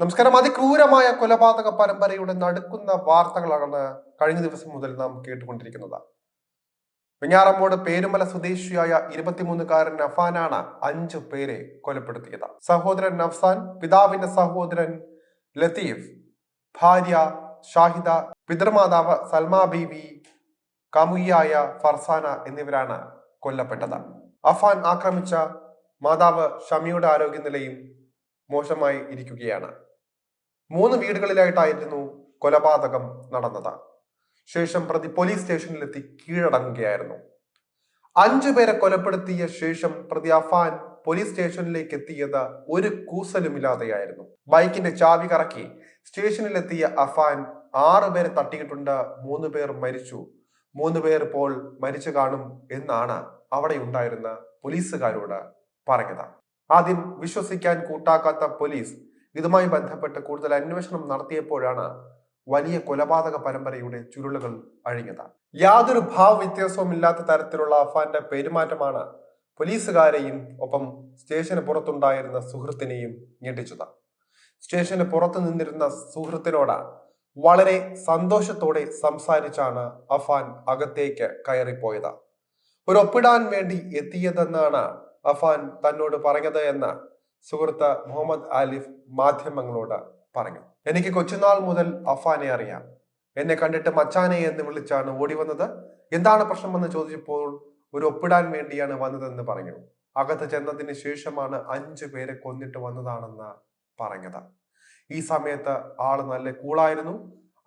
നമസ്കാരം. അതിക്രൂരമായ കൊലപാതക പരമ്പരയുടെ നടുക്കുന്ന വാർത്തകളാണ് കഴിഞ്ഞ ദിവസം മുതൽ നാം കേട്ടുകൊണ്ടിരിക്കുന്നത്. വെഞ്ഞാറമ്മോട് പേരുമല സ്വദേശിയായ ഇരുപത്തിമൂന്നുകാരൻ നഫാനാണ് അഞ്ചു പേരെ കൊലപ്പെടുത്തിയത്. സഹോദരൻ നഫ്സാൻ പിതാവിന്റെ സഹോദരൻ ലത്തീഫ് ഭാര്യ ഷാഹിദ പിതൃമാതാവ് സൽമാ ബീവി കാമുകിയായ ഫർസാന എന്നിവരാണ് കൊല്ലപ്പെട്ടത്. അഫാൻ ആക്രമിച്ച മാതാവ് ഷമിയുടെ ആരോഗ്യനിലയും മോശമായി ഇരിക്കുകയാണ്. മൂന്ന് വീടുകളിലായിട്ടായിരുന്നു കൊലപാതകം നടന്നത്. ശേഷം പ്രതി പോലീസ് സ്റ്റേഷനിലെത്തി കീഴടങ്ങുകയായിരുന്നു. അഞ്ചു പേരെ കൊലപ്പെടുത്തിയ ശേഷം പ്രതി അഫാൻ പോലീസ് സ്റ്റേഷനിലേക്ക് എത്തിയത് ഒരു കൂസലുമില്ലാതെയായിരുന്നു. ബൈക്കിന്റെ ചാവി കറക്കി സ്റ്റേഷനിലെത്തിയ അഫാൻ ആറ് പേരെ തട്ടിയിട്ടുണ്ട് മൂന്ന് പേർ മരിച്ചു. മൂന്ന് പേർ ഇപ്പോൾ മരിച്ചു കാണും എന്നാണ് അവിടെ ഉണ്ടായിരുന്ന പോലീസുകാരോട് പറഞ്ഞത്. ആദ്യം വിശ്വസിക്കാൻ കൂട്ടാക്കാത്ത പോലീസ് ഇതുമായി ബന്ധപ്പെട്ട് കൂടുതൽ അന്വേഷണം നടത്തിയപ്പോഴാണ് വലിയ കൊലപാതക പരമ്പരയുടെ ചുരുളുകൾ അഴിഞ്ഞത്. യാതൊരു ഭാവ വ്യത്യാസവും ഇല്ലാത്ത തരത്തിലുള്ള അഫാന്റെ പെരുമാറ്റമാണ് പോലീസുകാരെയും ഒപ്പം സ്റ്റേഷന് പുറത്തുണ്ടായിരുന്ന സുഹൃത്തിനെയും ഞെട്ടിച്ചത്. സ്റ്റേഷന് പുറത്തു നിന്നിരുന്ന സുഹൃത്തിനോട് വളരെ സന്തോഷത്തോടെ സംസാരിച്ചാണ് അഫാൻ അകത്തേക്ക് കയറിപ്പോയത്. ഒരു ഒപ്പിടാൻ വേണ്ടി എത്തിയതെന്നാണ് അഫാൻ തന്നോട് പറഞ്ഞത് എന്ന് സുഹൃത്ത് മുഹമ്മദ് ആലിഫ് മാധ്യമങ്ങളോട് പറഞ്ഞു. എനിക്ക് കൊച്ചുനാൾ മുതൽ അഫാനെ അറിയാം. എന്നെ കണ്ടിട്ട് മച്ചാനെ എന്ന് വിളിച്ചാണ് ഓടി വന്നത്. എന്താണ് പ്രശ്നമെന്ന് ചോദിച്ചപ്പോൾ ഒരു ഒപ്പിടാൻ വേണ്ടിയാണ് വന്നതെന്ന് പറഞ്ഞു. അകത്ത് ചെന്നതിന് ശേഷമാണ് അഞ്ചു പേരെ കൊന്നിട്ട് വന്നതാണെന്ന് പറഞ്ഞത്. ഈ സമയത്ത് ആൾ നല്ല കൂളായിരുന്നു.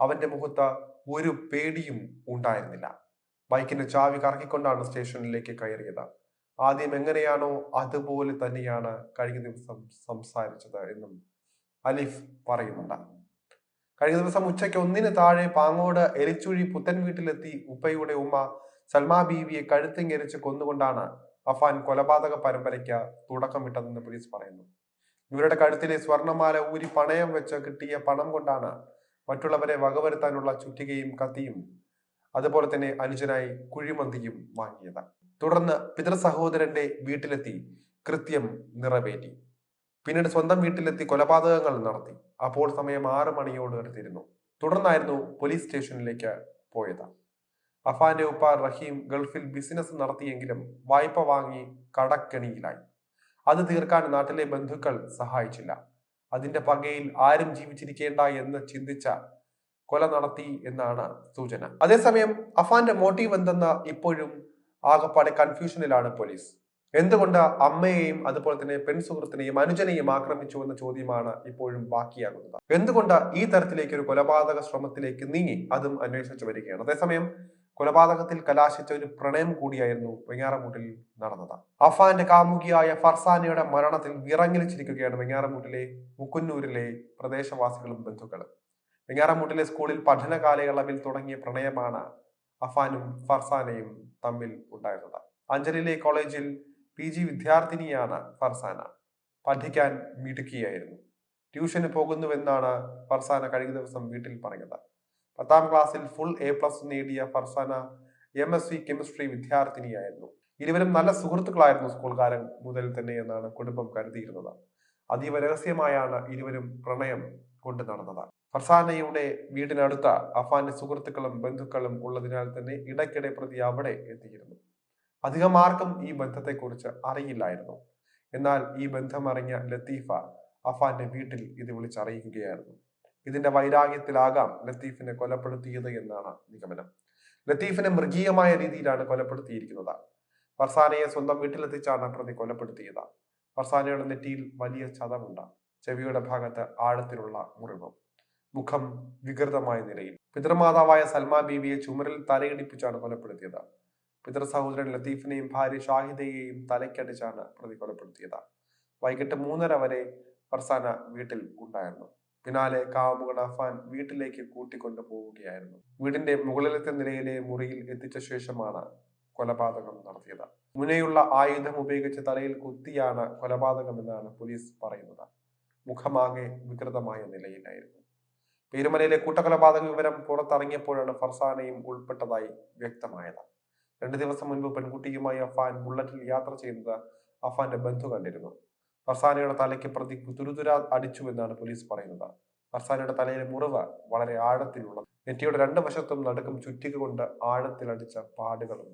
അവന്റെ മുഖത്ത് ഒരു പേടിയും ഉണ്ടായിരുന്നില്ല. ബൈക്കിന്റെ ചാവി കറക്കിക്കൊണ്ടാണ് സ്റ്റേഷനിലേക്ക് കയറിയത്. ആദ്യം എങ്ങനെയാണോ അതുപോലെ തന്നെയാണ് കഴിഞ്ഞ ദിവസം സംസാരിച്ചത് എന്നും അലിഫ് പറയുന്നുണ്ട്. കഴിഞ്ഞ ദിവസം ഉച്ചയ്ക്ക് ഒന്നിന് താഴെ പാങ്ങോട് എരിച്ചുഴി പുത്തൻ വീട്ടിലെത്തി ഉപ്പയുടെ ഉമ്മ സൽമാ ബീവിയെ കഴുത്തിങ്ങരിച്ച് കൊന്നുകൊണ്ടാണ് അഫാൻ കൊലപാതക പരമ്പരയ്ക്ക് തുടക്കമിട്ടതെന്ന് പോലീസ് പറയുന്നു. ഇവരുടെ കഴുത്തിലെ സ്വർണമാല ഊരി പണയം വെച്ച് കിട്ടിയ പണം കൊണ്ടാണ് മറ്റുള്ളവരെ വകവരുത്താനുള്ള ചുറ്റികയും കത്തിയും അതുപോലെ തന്നെ അനുജനായി കുഴിമന്തിയും വാങ്ങിയത്. തുടർന്ന് പിതൃ സഹോദരന്റെ വീട്ടിലെത്തി കൃത്യം നിറവേറ്റി. പിന്നീട് സ്വന്തം വീട്ടിലെത്തി കൊലപാതകങ്ങൾ നടത്തി. അപ്പോൾ സമയം ആറ് മണിയോട് അടുത്തിരുന്നു. തുടർന്നായിരുന്നു പോലീസ് സ്റ്റേഷനിലേക്ക് പോയത്. അഫാന്റെ ഉപ്പ റഹീം ഗൾഫിൽ ബിസിനസ് നടത്തിയെങ്കിലും വായ്പ വാങ്ങി കടക്കെണിയിലായി. അത് തീർക്കാൻ നാട്ടിലെ ബന്ധുക്കൾ സഹായിച്ചില്ല. അതിന്റെ പകയിൽ ആരും ജീവിച്ചിരിക്കേണ്ട എന്ന് ചിന്തിച്ച കൊല നടത്തി എന്നാണ് സൂചന. അതേസമയം അഫാന്റെ മോട്ടീവ് എന്തെന്ന് ഇപ്പോഴും ആകപ്പാടെ കൺഫ്യൂഷനിലാണ് പോലീസ്. എന്തുകൊണ്ട് അമ്മയെയും അതുപോലെ തന്നെ പെൺസുഹൃത്തിനെയും അനുജനെയും ആക്രമിച്ചു എന്ന ചോദ്യമാണ് ഇപ്പോഴും ബാക്കിയാകുന്നത്. എന്തുകൊണ്ട് ഈ തരത്തിലേക്ക് ഒരു കൊലപാതക ശ്രമത്തിലേക്ക് നീങ്ങി? അതും അന്വേഷിച്ചു വരികയാണ്. അതേസമയം കൊലപാതകത്തിൽ കലാശിച്ച ഒരു പ്രണയം കൂടിയായിരുന്നു വെങ്ങാറമൂട്ടിൽ നടന്നത്. അഫാന്റെ കാമുകിയായ ഫർസാനയുടെ മരണത്തിൽ വിറങ്ങിലിച്ചിരിക്കുകയാണ് വെങ്ങാറമൂട്ടിലെ മുക്കുന്നൂരിലെ പ്രദേശവാസികളും ബന്ധുക്കളും. വെങ്ങാറമൂട്ടിലെ സ്കൂളിൽ പഠന കാലയളവിൽ തുടങ്ങിയ പ്രണയമാണ് അഫാനും ഫർസാനയും തമ്മിൽ ഉണ്ടായിരുന്നത്. അഞ്ചലിലെ കോളേജിൽ പി ജി വിദ്യാർത്ഥിനിയാണ് ഫർസാന. പഠിക്കാൻ മിടുക്കിയായിരുന്നു. ട്യൂഷന് പോകുന്നുവെന്നാണ് ഫർസാന കഴിഞ്ഞ ദിവസം വീട്ടിൽ പറഞ്ഞത്. പത്താം ക്ലാസ്സിൽ ഫുൾ എ പ്ലസ് നേടിയ Farsana M S C chemistry വിദ്യാർത്ഥിനിയായിരുന്നു. ഇരുവരും നല്ല സുഹൃത്തുക്കളായിരുന്നു സ്കൂൾ കാലം മുതൽ തന്നെ എന്നാണ് കുടുംബം കരുതിയിരുന്നത്. അതീവ രഹസ്യമായാണ് ഇരുവരും പ്രണയം കൊണ്ടു നടന്നത്. ഫർസാനയുടെ വീടിനടുത്ത അഫാന്റെ സുഹൃത്തുക്കളും ബന്ധുക്കളും ഉള്ളതിനാൽ തന്നെ ഇടയ്ക്കിടെ പ്രതി അവിടെ എത്തിയിരുന്നു. അധികം ആർക്കും ഈ ബന്ധത്തെക്കുറിച്ച് അറിയില്ലായിരുന്നു. എന്നാൽ ഈ ബന്ധമറിഞ്ഞ ലത്തീഫ അഫാന്റെ വീട്ടിൽ ഇത് വിളിച്ചറിയിക്കുകയായിരുന്നു. ഇതിന്റെ വൈരാഗ്യത്തിലാകാം ലത്തീഫിനെ കൊലപ്പെടുത്തിയത് എന്നാണ് നിഗമനം. ലത്തീഫിനെ മൃഗീയമായ രീതിയിലാണ് കൊലപ്പെടുത്തിയിരിക്കുന്നത്. ഫർസാനയെ സ്വന്തം വീട്ടിലെത്തിച്ചാണ് പ്രതി കൊലപ്പെടുത്തിയത്. ഫർസാനയുടെ നെറ്റിയിൽ വലിയ ചതവുണ്ട്. ചെവിയുടെ ഭാഗത്ത് ആഴത്തിലുള്ള മുറിവും. മുഖം വികൃതമായ നിലയിൽ. പിതൃമാതാവായ സൽമാ ബീവിയെ ചുമരിൽ തലയിടിപ്പിച്ചാണ് കൊലപ്പെടുത്തിയത്. പിതൃ സഹോദരൻ ലത്തീഫിനെയും ഭാര്യ ഷാഹിദയെയും തലയ്ക്കടിച്ചാണ് പ്രതി കൊലപ്പെടുത്തിയത് വൈകിട്ട് മൂന്നര വരെ ഫർസാന വീട്ടിൽ ഉണ്ടായിരുന്നു. പിന്നാലെ കാമുകൻ അഫാൻ വീട്ടിലേക്ക് കൂട്ടിക്കൊണ്ടു പോവുകയായിരുന്നു. വീടിന്റെ മുകളിലത്തെ നിലയിലെ മുറിയിൽ എത്തിച്ച ശേഷമാണ് കൊലപാതകം നടത്തിയത്. മുനയുള്ള ആയുധം ഉപയോഗിച്ച് തലയിൽ കുത്തിയാണ് കൊലപാതകമെന്നാണ് പോലീസ് പറയുന്നത്. മുഖമാകെ വികൃതമായ നിലയിലായിരുന്നു. പേരുമലയിലെ കൂട്ടക്കൊലപാതക വിവരം പുറത്തിറങ്ങിയപ്പോഴാണ് ഫർസാനയും ഉൾപ്പെട്ടതായി വ്യക്തമായത്. രണ്ടു ദിവസം മുൻപ് പെൺകുട്ടിയുമായി അഫാൻ ബുള്ളറ്റിൽ യാത്ര ചെയ്യുന്നത് അഫാന്റെ ബന്ധു കണ്ടിരുന്നു. ഫർസാനയുടെ തലയ്ക്ക് പ്രതി തുരുതുര അടിച്ചുവെന്നാണ് പോലീസ് പറയുന്നത്. ഫർസാനയുടെ തലയിലെ മുറിവ് വളരെ ആഴത്തിലുള്ള നെറ്റിയുടെ രണ്ട് വശത്തും നടുക്കും ചുറ്റിക കൊണ്ട് ആഴത്തിൽ അടിച്ച പാടുകളും